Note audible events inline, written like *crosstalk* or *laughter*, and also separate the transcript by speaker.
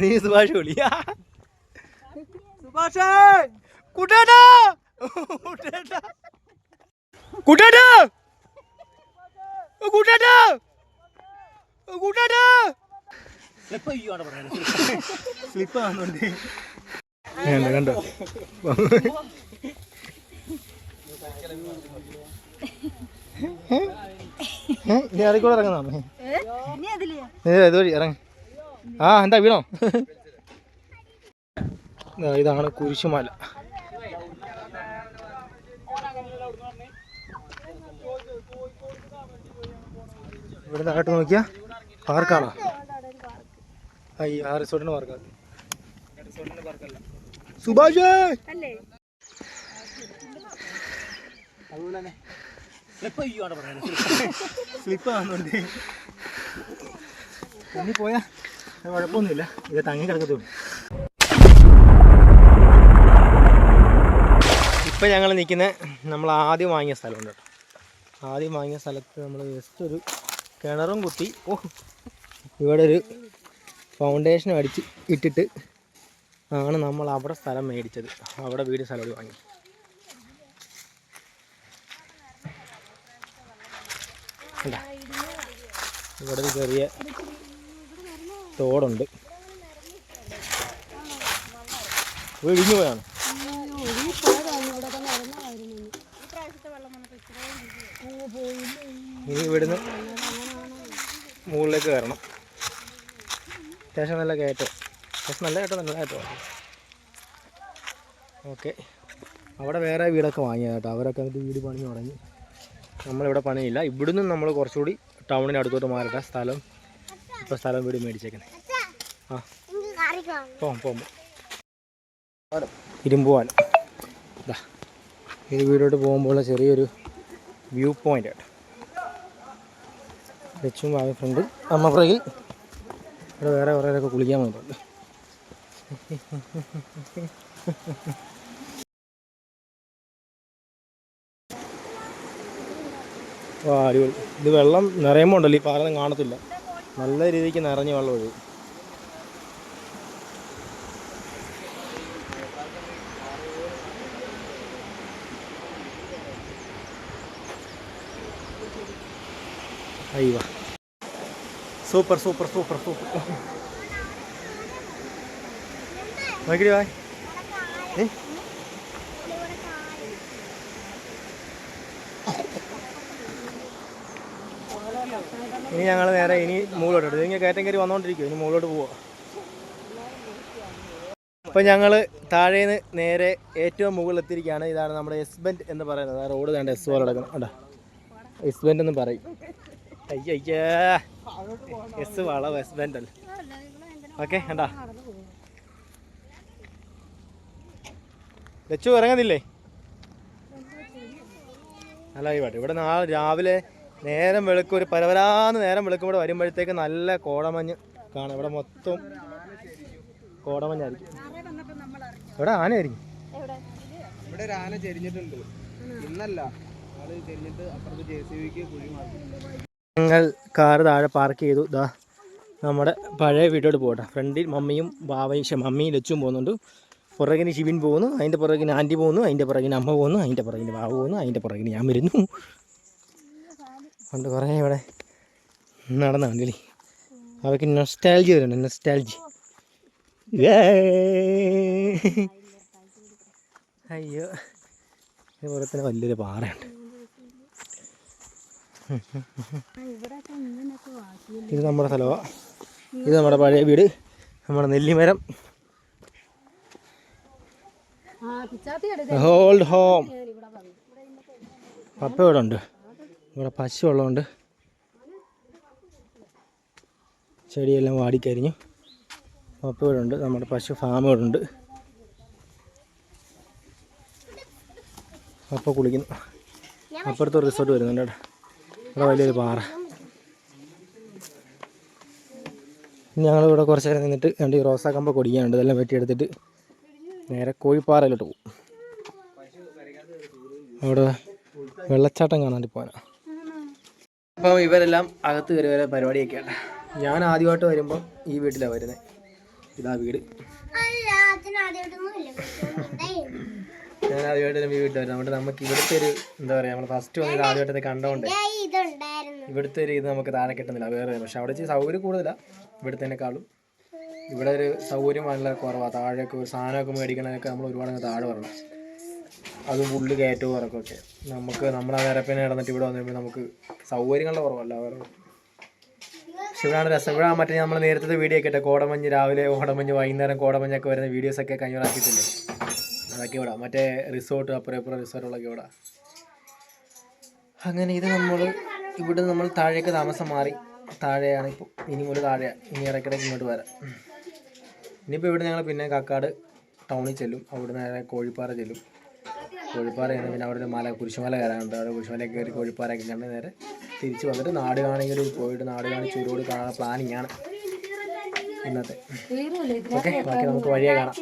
Speaker 1: നീ സുഭാഷ് വിളി
Speaker 2: സുഭാഷേ!
Speaker 1: കുട്ടേട്ടാ! കുട്ടേട്ടാ! കുട്ടേട്ടാ! കുട്ടേട്ടാ! കുട്ടേട്ടാ! സ്ലിപ്പ് ആവുന്നുണ്ട് കണ്ടോ കണ്ടോ നീ അതിൽ കൂടെ ഇറങ്ങുന്നേ ഏ? ഇതുവഴി ഇറങ്ങ. ആ എന്താ വീണോ? ഇതാണ് കുരിശുമല. ഇവിടെ താഴോട്ട് നോക്കിയാ പാർക്കാണോ? ഈ ആ റിസോർട്ടിന് പാർക്കാണ്. സുഭാഷ്! അതുപോലെ തന്നെ സ്ലിപ്പ് ആവുന്നുണ്ട് *laughs* ഇനി പോയാ കുഴപ്പമൊന്നുമില്ല. ഇത് തങ്ങി കിടക്കത്തുള്ളൂ. ഇപ്പം ഞങ്ങൾ നിൽക്കുന്ന നമ്മൾ ആദ്യം വാങ്ങിയ സ്ഥലമുണ്ട് കേട്ടോ. ആദ്യം വാങ്ങിയ സ്ഥലത്ത് നമ്മൾ ജസ്റ്റ് ഒരു കിണറും കുത്തി ഓ ഇവിടെ ഒരു ഫൗണ്ടേഷൻ അടിച്ച് ഇട്ടിട്ട് ആണ് നമ്മൾ അവിടെ സ്ഥലം മേടിച്ചത്. അവിടെ വീട് സ്ഥലം വാങ്ങി? ഇവിടെ ഒരു ചെറിയ തോടുണ്ട് ഒഴിഞ്ഞു പോയാണ്. ഇനി ഇവിടുന്ന് മുകളിലേക്ക് കയറണം. അത്യാവശ്യം നല്ല കയറ്റം. അത്യാവശ്യം നല്ല കയറ്റം നല്ല കയറ്റം ഓക്കെ. അവിടെ വേറെ വീടൊക്കെ വാങ്ങിയത് കേട്ടോ. അവരൊക്കെ എന്നിട്ട് വീട് പണി തുടങ്ങി. നമ്മളിവിടെ പണിയില്ല. ഇവിടുന്ന് നമ്മൾ കുറച്ചുകൂടി ടൗണിന് അടുത്തോട്ട് മാറട്ടെ. സ്ഥലം ഇപ്പോൾ സ്ഥലം വീട് മേടിച്ചേക്കുന്നത് ആ. ഇരുമ്പുവാലം ഇതാ ഈ വീടോട്ട് പോകുമ്പോൾ ചെറിയൊരു വ്യൂ പോയിന്റ് ആണ് ലച്ചും വായ ഫ്രണ്ട് അമ്മ പുറകിൽ ഇവിടെ വേറെ കുറേയൊക്കെ കുളിക്കാൻ വന്നിട്ടുണ്ട്. അടിപൊളി. ഇത് വെള്ളം നിറയുമ്പോൾ ഉണ്ടല്ലോ ഈ പാലം കാണത്തില്ല. നല്ല രീതിക്ക് നിറഞ്ഞ് വെള്ളം ഒഴുകും. Super super super super. നോക്കിടി വാ ഏ? ഇനി ഞങ്ങൾ നേരെ ഇനി മുകളിലോട്ട് എടുത്തു ഇങ്ങനെ കയറ്റം കയറി വന്നുകൊണ്ടിരിക്കും ഇനി മുകളിലോട്ട് പോവാം. അപ്പം ഞങ്ങൾ താഴേന്ന് നേരെ ഏറ്റവും മുകളിൽ എത്തിയിരിക്കുകയാണ്. ഇതാണ് നമ്മുടെ എസ്ബെന്റ് എന്ന് പറയുന്നത്. ആ റോഡ് കണ്ട എസ് പോലെ കിടക്കണം കണ്ടോ? എസ്ബെന്റ് എന്ന് പറയും. അയ്യയ്യേ. എസ് വളവ് എസ്ബെന്റ് അല്ല? ഓക്കെ കണ്ടാ? ലച്ചു ഇറങ്ങുന്നില്ലേ? നല്ല പാട്ട് ഇവിടെ നാളെ രാവിലെ നേരം വെളുക്കും ഒരു പരവരാന്ന് നേരം വെളുക്കും ഇവിടെ വരുമ്പോഴത്തേക്ക് നല്ല കോടമഞ്ഞ് കാണാം. ഇവിടെ മൊത്തം കോടമഞ്ഞായിരിക്കും. ഇവിടെ ആനയായിരിക്കും.
Speaker 2: ഇവിടെ ഒരു ആന ചെരിഞ്ഞിട്ടുണ്ട്. ഇന്നല്ല. ആൾ ചെരിഞ്ഞിട്ട് അപ്പുറത്ത് ജെ സി ബിക്ക് കുഴി മാറ്റി.
Speaker 1: ഞങ്ങൾ കാറ് താഴെ പാർക്ക് ചെയ്തു. ദാ നമ്മുടെ പഴയ വീട്ടോട് പോകട്ടെ ഫ്രണ്ടിൽ മമ്മിയും ബാവയും മമ്മിയും ലച്ചും പോകുന്നുണ്ട്. പുറകിന് ശിവിൻ പോകുന്നു അതിന്റെ പുറകിന് ആന്റി പോകുന്നു അതിന്റെ പുറകിന് അമ്മ പോകുന്നു അതിന്റെ പുറകിന് ബാബു പോകുന്നു അതിന്റെ പുറകിന് ഞാൻ വരുന്നു. കൊണ്ട് കുറേ ഇവിടെ നടന്ന കണ്ടില്ലേ? അവർക്ക് നൊസ്റ്റാൽജി വരുന്നുണ്ട് നൊസ്റ്റാൽജി അയ്യോ ഇതുപോലെ തന്നെ വലിയൊരു പാറയുണ്ട്. ഇത് നമ്മുടെ സ്ഥലമാണ് ഇത് നമ്മുടെ പഴയ വീട്. നമ്മുടെ നെല്ലിമരം. ഓൾഡ് ഹോം പപ്പ ഇവിടെ ഉണ്ട് ഇവിടെ പശു ഉള്ളതുകൊണ്ട് ചെടിയെല്ലാം വാടിക്കരിഞ്ഞു. ഉണ്ട് നമ്മുടെ പശു ഫാം ഇവിടെ പപ്പ കുളിക്കുന്നു. അപ്പുറത്ത് റിസോർട്ട് വരുന്നുണ്ട് ഇവിടെ ഇവിടെ വലിയൊരു പാറ. ഞങ്ങൾ ഇവിടെ കുറച്ച് നേരം നിന്നിട്ട് രണ്ട് ഈ റോസാ കമ്പ ഒടിക്കാനുണ്ട് ഇതെല്ലാം വെട്ടിയെടുത്തിട്ട് നേരെ കോഴിപ്പാറയിലോട്ട് പോകും. അവിടെ വെള്ളച്ചാട്ടം കാണാൻ പോകാനാ അപ്പം ഇവരെല്ലാം അകത്ത് കയറി വരെ പരിപാടിയൊക്കെയാണ്. ഞാൻ ആദ്യമായിട്ട് വരുമ്പം ഈ വീട്ടിലാണ് വരുന്നത് ഇതാ വീട്. ഞാൻ ആദ്യമായിട്ട് വീട്ടിൽ വരുന്നത് അതുകൊണ്ട് നമുക്ക് ഇവിടുത്തെ ഒരു എന്താ പറയുക നമ്മൾ ഫസ്റ്റ് വന്നത് ആദ്യമായിട്ട് കണ്ടോണ്ട്. ഇവിടുത്തെ ഒരു ഇത് നമുക്ക് താഴെ കിട്ടുന്നില്ല. വേറെ പക്ഷെ അവിടെ വെച്ച് സൗകര്യം കൂടുതലാണ് ഇവിടുത്തേക്കാളും ഇവിടെ ഒരു സൗകര്യം വളരെ കുറവാണ് താഴെയൊക്കെ ഒരു സാധനമൊക്കെ മേടിക്കണതൊക്കെ നമ്മൾ ഒരുപാട് താഴെ വരണം. അത് ഫുള്ള് കയറ്റവും ഇറക്കമൊക്കെ നമുക്ക് നമ്മുടെ നിരപ്പിനെ നടന്നിട്ട് ഇവിടെ വന്നപ്പോൾ നമുക്ക് സൗകര്യങ്ങളുടെ കുറവല്ല വേറെ. ഇവിടെയാണ് രസം. ഇവിടെ മറ്റേ നമ്മൾ നേരത്തെ വീഡിയോ ഒക്കെ ഇട്ടെ. കോടമഞ്ഞ് രാവിലെ ഓടമഞ്ഞ് വൈകുന്നേരം കോടമഞ്ഞൊക്കെ വരുന്ന വീഡിയോസൊക്കെ കഴിഞ്ഞാക്കിയിട്ടില്ലേ അതൊക്കെ ഇവിടെ. മറ്റേ റിസോർട്ട് അപ്പുറം ഇപ്പുറം റിസോർട്ടുകളൊക്കെ ഇവിടെ. അങ്ങനെ ഇത് നമ്മൾ ഇവിടെ നമ്മൾ താഴേക്ക് താമസം മാറി. താഴെയാണ് ഇപ്പോൾ ഇനി മുതൽ താഴെയാണ് ഇനി ഇടയ്ക്കിടയ്ക്ക് ഇങ്ങോട്ട് വരാം. ഇനിയിപ്പോൾ ഇവിടെ ഞങ്ങൾ പിന്നെ കാക്കാട് ടൗണിൽ ചെല്ലും. അവിടെ നിന്ന് കോഴിപ്പാറ ചെല്ലും. കോഴിപ്പാറ ചെന്ന് പിന്നെ അവിടെ ഒരു മല കുരിശുമല കയറാനുണ്ട് അവിടെ കുരിശുമല കയറി കോഴിപ്പാറയൊക്കെ കണ്ട് നേരെ തിരിച്ച് വന്നിട്ട് നാട് കാണിക്കൽ പോയിട്ട് നാട് കാണിച്ച് ചൂരോട് കാണാൻ പ്ലാനിങ് ആണ് ഇന്നത്തെ. ഓക്കെ ബാക്കി നമുക്ക് വഴിയെ കാണാം.